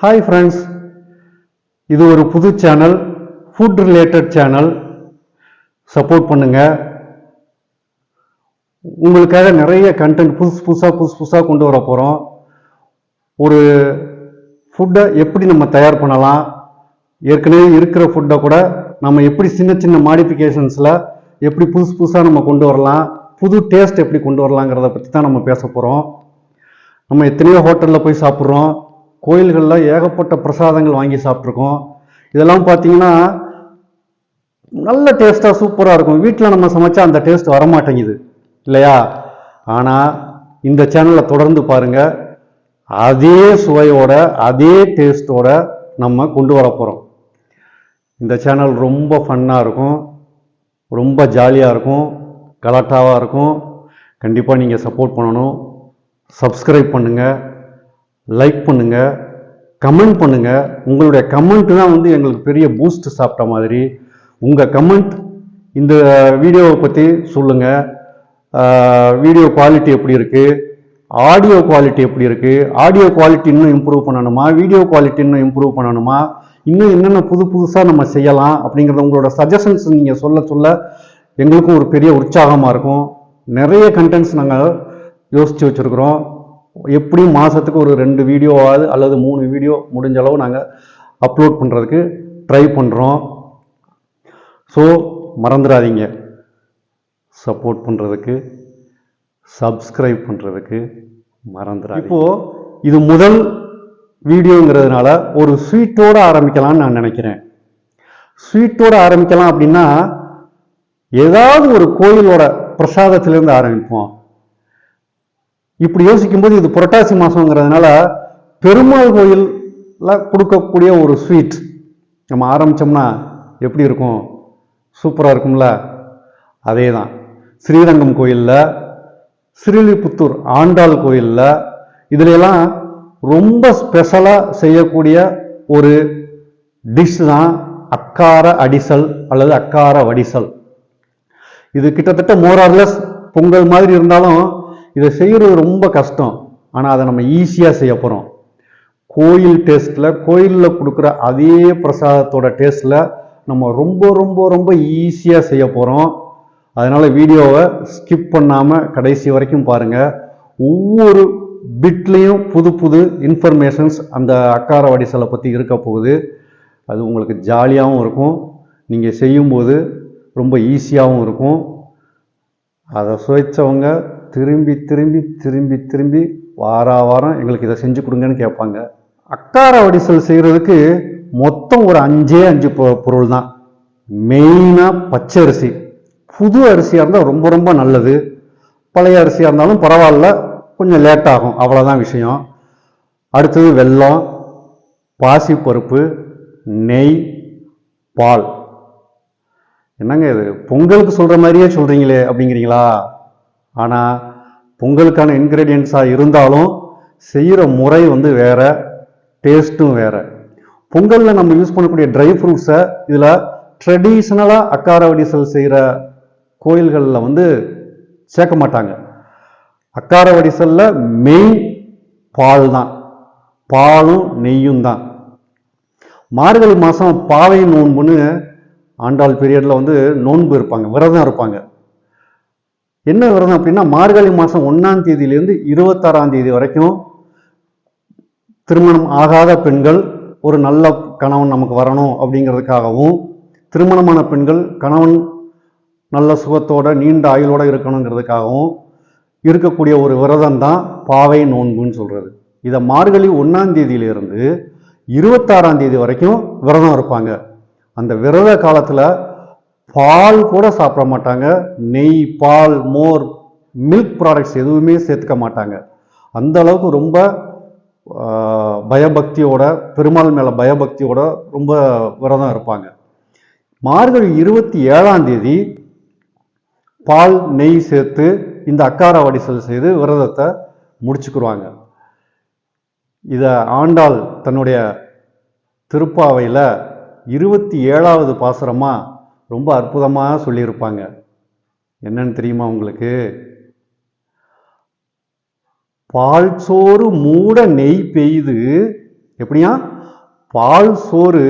Hi friends இது ஒரு புது channel food related channel support பண்ணுங்கள் உங்களுக்காக நிறைய கண்டென்ட் புதுசு புதுசாக புதுசு புதுசாக கொண்டு வர போகிறோம் ஒரு ஃபுட்டை எப்படி நம்ம தயார் பண்ணலாம்? ஏற்கனவே இருக்கிற ஃபுட்டை கூட நம்ம எப்படி சின்ன சின்ன மாடிஃபிகேஷன்ஸில் எப்படி புதுசு புதுசாக நம்ம கொண்டு வரலாம்? புது டேஸ்ட் எப்படி கொண்டு வரலாங்கிறத பற்றி தான் நம்ம பேச போகிறோம் நம்ம எத்தனையோ ஹோட்டலில் போய் சாப்பிட்றோம். கோயில்களில் ஏகப்பட்ட பிரசாதங்கள் வாங்கி சாப்பிட்ருக்கோம். இதெல்லாம் பார்த்தீங்கன்னா நல்ல டேஸ்ட்டாக சூப்பராக இருக்கும். வீட்டில் நம்ம சமைச்சா அந்த டேஸ்ட் வரமாட்டேங்குது. இல்லையா? ஆனால் இந்த சேனலை தொடர்ந்து பாருங்க. அதே சுவையோட அதே டேஸ்ட்டோட நம்ம கொண்டு வர போகிறோம் இந்த சேனல் ரொம்ப ஃபன்னாக இருக்கும். ரொம்ப ஜாலியாக இருக்கும். கலாட்டாவாக இருக்கும். கண்டிப்பாக நீங்கள் சப்போர்ட் பண்ணணும். சப்ஸ்கிரைப் பண்ணுங்கள் லைக் பண்ணுங்கள் கமெண்ட் பண்ணுங்கள் உங்களுடைய கமெண்ட் தான் வந்து எங்களுக்கு பெரிய பூஸ்ட் சாப்பிட்ட மாதிரி. உங்கள் கமெண்ட் இந்த வீடியோவை பற்றி சொல்லுங்கள் வீடியோ குவாலிட்டி எப்படி இருக்குது ஆடியோ குவாலிட்டி எப்படி இருக்குது ஆடியோ குவாலிட்டி இன்னும் இம்ப்ரூவ் பண்ணணுமா? வீடியோ குவாலிட்டி இன்னும் இம்ப்ரூவ் பண்ணணுமா? இன்னும் என்னென்ன புது புதுசாக நம்ம செய்யலாம் அப்படிங்கிறத உங்களோட சஜஷன்ஸ் நீங்கள் சொல்ல சொல்ல எங்களுக்கும் ஒரு பெரிய உற்சாகமாக இருக்கும். நிறைய கண்டென்ட்ஸ் நாங்கள் யோசித்து வச்சுருக்குறோம். எப்படியும் மாதத்துக்கு ஒரு ரெண்டு வீடியோவாவது அல்லது மூணு வீடியோ முடிஞ்ச அளவு நாங்கள் அப்லோட் பண்ணுறதுக்கு ட்ரை பண்ணுறோம் ஸோ மறந்துடாதீங்க. சப்போர்ட் பண்ணுறதுக்கு சப்ஸ்கிரைப் பண்ணுறதுக்கு மறந்துடாதீங்க. இப்போது இது முதல் வீடியோங்கிறதுனால ஒரு ஸ்வீட்டோடு ஆரம்பிக்கலாம்னு நான் நினைக்கிறேன். ஸ்வீட்டோடு ஆரம்பிக்கலாம் அப்படின்னா ஏதாவது ஒரு கோயிலோட பிரசாதத்திலேருந்து ஆரம்பிப்போம். இப்படி யோசிக்கும்போது இது புரட்டாசி மாதங்கிறதுனால பெருமாள் கோயிலில் கொடுக்கக்கூடிய ஒரு ஸ்வீட் நம்ம ஆரம்பித்தோம்னா எப்படி இருக்கும்? சூப்பராக இருக்கும்ல? அதே தான் ஸ்ரீரங்கம் கோயிலில் ஸ்ரீலிபுத்தூர் ஆண்டாள் கோயிலில் இதுலெல்லாம் ரொம்ப ஸ்பெஷலாக செய்யக்கூடிய ஒரு டிஷ் தான் அக்கார அடிசல் அல்லது அக்கார வடிசல். இது கிட்டத்தட்ட மோரார்லெஸ் பொங்கல் மாதிரி இருந்தாலும் இதை செய்கிறது ரொம்ப கஷ்டம். ஆனால் அதை நம்ம ஈஸியாக செய்ய போகிறோம் கோயில் டேஸ்ட்டில் கோயிலில் கொடுக்குற அதே பிரசாதத்தோட டேஸ்ட்டில் நம்ம ரொம்ப ரொம்ப ரொம்ப ஈஸியாக செய்ய போகிறோம் அதனால் வீடியோவை ஸ்கிப் பண்ணாமல் கடைசி வரைக்கும் பாருங்கள் ஒவ்வொரு பிட்லேயும் புது புது இன்ஃபர்மேஷன்ஸ் அந்த அக்கார வடிசலை பற்றி இருக்க போகுது. அது உங்களுக்கு ஜாலியாகவும் இருக்கும். நீங்கள் செய்யும்போது ரொம்ப ஈஸியாகவும் இருக்கும். அதை சுவைச்சவங்க திரும்பி திரும்பி திரும்பி திரும்பி வார வாரம் எங்களுக்கு இதை செஞ்சு கொடுங்கன்னு கேட்பாங்க. அக்கார வடிசல் செய்கிறதுக்கு மொத்தம் ஒரு அஞ்சே அஞ்சு பொ- பொருள் தான் மெயினாக பச்சை அரிசி. புது அரிசியாக இருந்தால் ரொம்ப ரொம்ப நல்லது. பழைய அரிசியாக இருந்தாலும் பரவாயில்ல. கொஞ்சம் லேட் ஆகும். அவ்வளோதான் விஷயம். அடுத்தது வெல்லம் பாசிப்பருப்பு நெய் பால். என்னங்க இது? பொங்கலுக்கு சொல்கிற மாதிரியே சொல்கிறீங்களே அப்படிங்கிறீங்களா? ஆனால் பொங்கலுக்கான இன்க்ரீடியன்ஸாக இருந்தாலும் செய்கிற முறை வந்து வேற டேஸ்ட்டும் வேறு. பொங்கலில் நம்ம யூஸ் பண்ணக்கூடிய ட்ரை ஃப்ரூட்ஸை இதில் ட்ரெடிஷ்னலாக அக்காரவடிசல் செய்கிற கோயில்களில் வந்து சேர்க்க மாட்டாங்க. அக்கார வடிசலில் மெயின் பால் தான் பாலும் நெய்யும் தான். மார்கழி மாதம் பாவை நோன்புன்னு ஆண்டாள் பீரியடில் வந்து நோன்பு இருப்பாங்க விரதம் இருப்பாங்க. என்ன விரதம் அப்படின்னா மார்கழி மாதம் ஒன்றாம் தேதியிலேருந்து இருபத்தாறாம் தேதி வரைக்கும் திருமணம் ஆகாத பெண்கள் ஒரு நல்ல கணவன் நமக்கு வரணும் அப்படிங்கிறதுக்காகவும் திருமணமான பெண்கள் கணவன் நல்ல சுகத்தோட நீண்ட ஆயுளோட இருக்கணுங்கிறதுக்காகவும் இருக்கக்கூடிய ஒரு விரதம் தான் பாவை நோன்புன்னு சொல்கிறது இதை மார்கழி ஒன்றாம் தேதியிலிருந்து இருபத்தாறாம் தேதி வரைக்கும் விரதம் இருப்பாங்க. அந்த விரத காலத்தில் பால் கூட சாப்பிட மாட்டாங்க. நெய் பால் மோர் மில்க் ப்ராடக்ட்ஸ் எதுவுமே சேர்த்துக்க மாட்டாங்க. அந்த அளவுக்கு ரொம்ப பயபக்தியோட பெருமாள் மேலே பயபக்தியோட ரொம்ப விரதம் இருப்பாங்க. மார்கழி இருபத்தி ஏழாம் தேதி பால் நெய் சேர்த்து இந்த அக்கார வடிசல் செய்து விரதத்தை முடிச்சுக்குருவாங்க. இதை ஆண்டாள் தன்னுடைய திருப்பாவையில் இருபத்தி ஏழாவது பாசுரமாக ரொம்ப அற்புதமாக சொல்லியிருப்பாங்க. என்னன்னு தெரியுமா உங்களுக்கு? பால் சோறு மூட நெய் பெய்து எப்படியா? பால் சோறு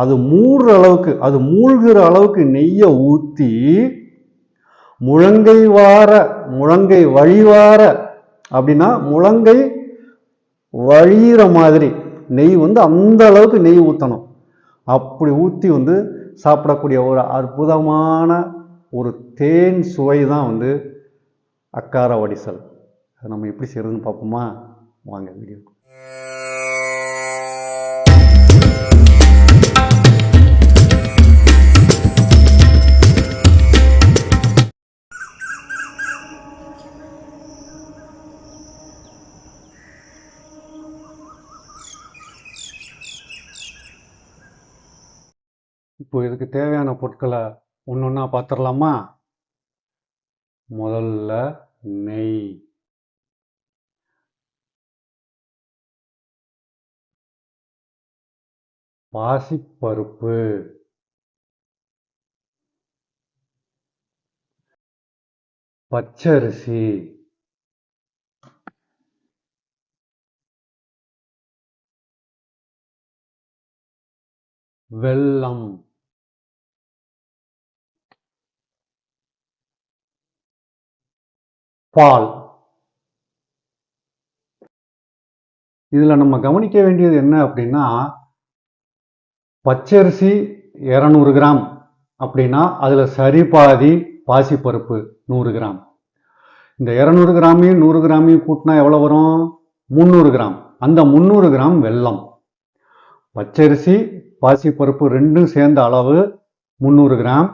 அது மூடுற அளவுக்கு அது மூழ்கிற அளவுக்கு நெய்யை ஊற்றி முழங்கை வார முழங்கை வழிவார அப்படின்னா முழங்கை வழியிற மாதிரி நெய் வந்து அந்த அளவுக்கு நெய் ஊற்றணும் அப்படி ஊற்றி வந்து சாப்பிடக்கூடிய ஒரு அற்புதமான ஒரு தேன் சுவை தான் வந்து அக்கார வடிசல். அதை நம்ம எப்படி செய்யறதுன்னு பார்ப்போமா? வாங்க வீடியோ இப்போ இதுக்கு தேவையான பொருட்களை ஒன்று ஒன்றா பார்த்துடலாமா முதல்ல நெய். பாசிப்பருப்பு. பச்சரிசி. வெல்லம். பால். இதில் நம்ம கவனிக்க வேண்டியது என்ன அப்படின்னா பச்சரிசி இரநூறு கிராம் அப்படின்னா அதில் சரி பாதி பாசிப்பருப்பு நூறு கிராம். இந்த இரநூறு கிராமையும் நூறு கிராமையும் கூட்டினா எவ்வளோ வரும்? முந்நூறு கிராம். அந்த முந்நூறு கிராம் வெல்லம். பச்சரிசி பாசிப்பருப்பு ரெண்டும் சேர்ந்த அளவு முந்நூறு கிராம்.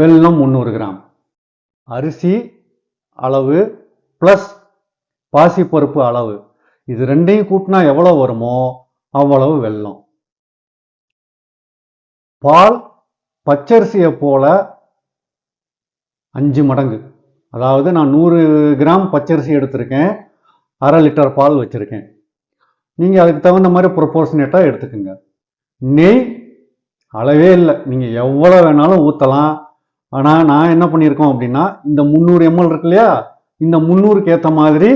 வெல்லம் முந்நூறு கிராம். அரிசி அளவு ப்ளஸ் பாசிப்பருப்பு அளவு. இது ரெண்டையும் கூட்டினா எவ்வளோ வருமோ அவ்வளவு வெல்லம். பால் பச்சரிசியை போல அஞ்சு மடங்கு. அதாவது நான் நூறு கிராம் பச்சரிசி எடுத்திருக்கேன். அரை லிட்டர் பால் வச்சுருக்கேன். நீங்கள் அதுக்கு தகுந்த மாதிரி ப்ரொப்போர்ஷனேட்டாக எடுத்துக்கோங்க. நெய் அளவே இல்லை. நீங்கள் எவ்வளோ வேணாலும் ஊற்றலாம் ஆனால் நான் என்ன பண்ணியிருக்கோம் அப்படின்னா இந்த முந்நூறு எம்எல் இருக்கு இல்லையா? இந்த முந்நூறுக்கு ஏற்ற மாதிரி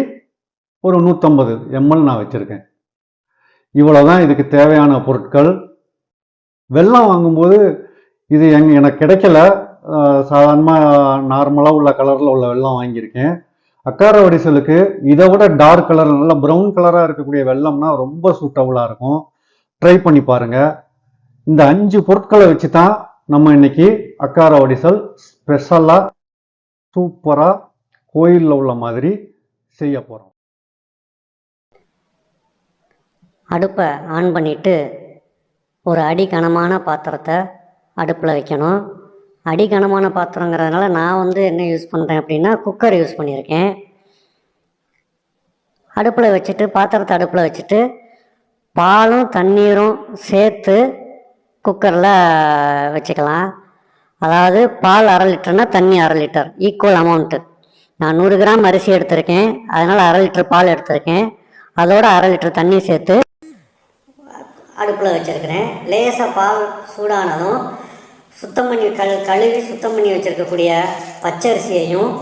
ஒரு நூற்றம்பது எம்எல் நான் வச்சுருக்கேன். இவ்வளோதான் இதுக்கு தேவையான பொருட்கள். வெல்லம் வாங்கும்போது இது எங் எனக்கு கிடைக்கல. சாதாரணமாக நார்மலாக உள்ள கலரில் உள்ள வெல்லம் வாங்கியிருக்கேன். அக்கார வடிசலுக்கு இதை விட டார்க் கலர் நல்லா ப்ரௌன் கலராக இருக்கக்கூடிய வெல்லம்னா ரொம்ப சூட்டபுளாக இருக்கும். ட்ரை பண்ணி பாருங்கள் இந்த அஞ்சு பொருட்களை வச்சு தான் நம்ம இன்னைக்கு அக்கார வடிசல் ஸ்பெஷலாக சூப்பராக கோயிலில் உள்ள மாதிரி செய்ய போகிறோம் அடுப்பை ஆன் பண்ணிவிட்டு ஒரு அடி கனமான பாத்திரத்தை அடுப்பில் வைக்கணும். அடி கனமான பாத்திரங்கிறதுனால நான் வந்து என்ன யூஸ் பண்ணுறேன் அப்படின்னா குக்கர் யூஸ் பண்ணியிருக்கேன். அடுப்பில் வச்சுட்டு பாத்திரத்தை அடுப்பில் வச்சுட்டு பாலும் தண்ணீரும் சேர்த்து குக்கரில் வச்சுக்கலாம். அதாவது பால் அரை லிட்டர்னா தண்ணி அரை லிட்டர் ஈக்குவல் அமௌண்ட்டு நான் நூறு கிராம் அரிசி எடுத்திருக்கேன். அதனால் அரை லிட்டர் பால் எடுத்திருக்கேன். அதோட அரை லிட்டர் தண்ணி சேர்த்து அடுப்பில் வச்சுருக்கிறேன். லேசாக பால் சூடானதும் சுத்தம் பண்ணி கழு கழுவி சுத்தம் பண்ணி வச்சுருக்கக்கூடிய பச்சரிசியையும்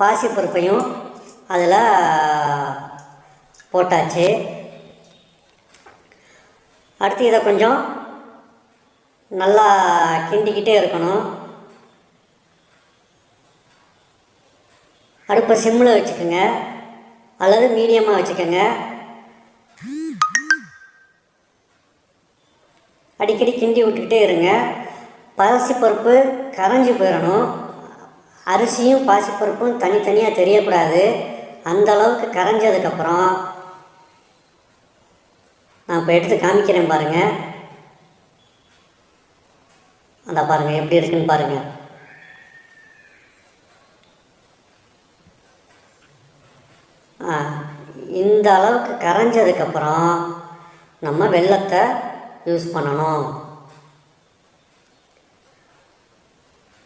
பாசிப்பருப்பையும் அதில் போட்டாச்சு. அடுத்து இதை கொஞ்சம் நல்லா கிண்டிக்கிட்டே இருக்கணும். அடுப்பை சிம்மில் வச்சுக்கோங்க. அல்லது மீடியமாக வச்சுக்கோங்க. அடிக்கடி கிண்டி விட்டுக்கிட்டே இருங்க. பாசிப்பருப்பு கரைஞ்சி போயிடணும் அரிசியும் பாசிப்பருப்பும் தனித்தனியாக தெரியக்கூடாது. அந்த அளவுக்கு கரைஞ்சதுக்கப்புறம் நான் இப்போ எடுத்து காமிக்கிறேன் பாருங்கள் அந்த பாருங்கள் எப்படி இருக்குன்னு பாருங்கள் ஆ, இந்த அளவுக்கு கரைஞ்சதுக்கப்புறம் நம்ம வெள்ளத்தை யூஸ் பண்ணணும்.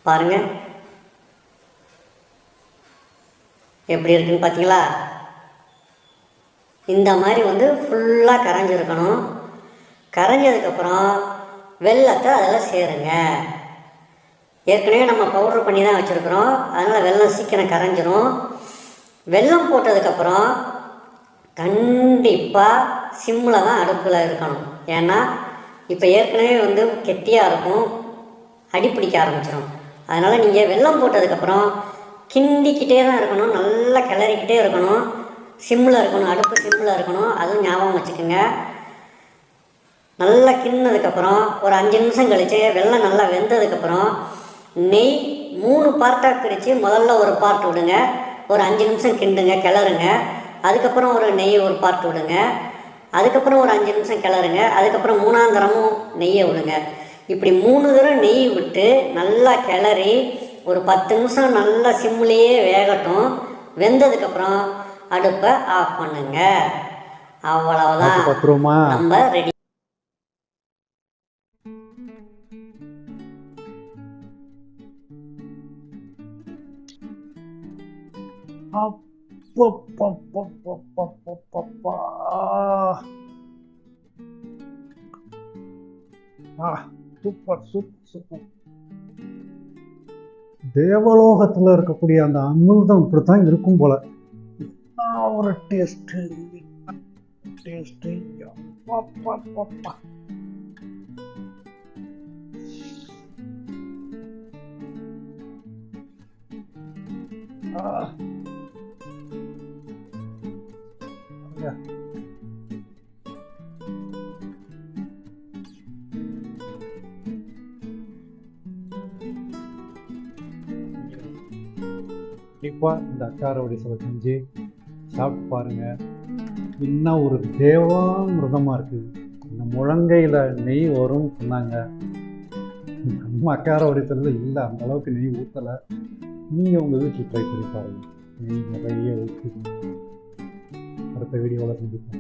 பாருங்க. எப்படி இருக்குன்னு பார்த்தீங்களா இந்த மாதிரி வந்து ஃபுல்லாக கரைஞ்சிருக்கணும். கரைஞ்சதுக்கப்புறம் வெல்லத்தை அதில் சேருங்க. ஏற்கனவே நம்ம பவுட்ரு பண்ணி தான் வச்சுருக்குறோம். அதனால் வெல்லம் சீக்கிரம் கரைஞ்சிரும். வெல்லம் போட்டதுக்கப்புறம் கண்டிப்பாக சிம்மில் தான் அடுப்பில் இருக்கணும். ஏன்னா இப்போ ஏற்கனவே வந்து கெட்டியாக இருக்கும். அடி பிடிக்க ஆரம்பிச்சிடும் அதனால் நீங்கள் வெல்லம் போட்டதுக்கப்புறம் கிண்டிக்கிட்டே தான் இருக்கணும். நல்லா கிளறிக்கிட்டே இருக்கணும். சிம்மில் இருக்கணும் அடுப்பு சிம்மில் இருக்கணும். அதுவும் ஞாபகம் வச்சுக்கோங்க. நல்லா கிண்ணதுக்கப்புறம் ஒரு அஞ்சு நிமிஷம் கழித்து வெள்ளம் நல்லா வெந்ததுக்கப்புறம் நெய் மூணு பார்ட்டாக பிரித்து முதல்ல ஒரு பார்ட் விடுங்க. ஒரு அஞ்சு நிமிஷம் கிண்டுங்க கிளறுங்க. அதுக்கப்புறம் ஒரு நெய் ஒரு பார்ட் விடுங்க. அதுக்கப்புறம் ஒரு அஞ்சு நிமிஷம் கிளறுங்க. அதுக்கப்புறம் மூணாம் தரமும் நெய்யை விடுங்க. இப்படி மூணு தடவை நெய் விட்டு நல்லா கிளறி ஒரு பத்து நிமிஷம் நல்லா சிம்லேயே வேகட்டும். வெந்ததுக்கப்புறம் அடுப்பை ஆஃப் பண்ணுங்க. அவ்வளவுதான். பத்துருமா? நம்ம ரெடி சூப்பர் சூப்பர் சூப்பர் தேவலோகத்துல இருக்கக்கூடிய அந்த அமிர்தம் இப்படித்தான் இருக்கும் போல. என்ன ஒரு டேஸ்ட் டேஸ்ட் கண்டிப்பாக இந்த அச்சார வடிசலை செஞ்சு சாப்பிட்டு பாருங்க. என்ன ஒரு தேவாமிரதமாக இருக்குது இந்த முழங்கையில் நெய் வரும்னு சொன்னாங்க. நம்ம அக்கார வடிசலில் இல்லை அந்த அளவுக்கு நெய் ஊற்றலை நீங்கள் உங்கள் வீட்டில் ட்ரை பண்ணி பாருங்கள் நெய் நிறைய ஊற்றி அடுத்த வீடியோவில் சந்திப்போம்.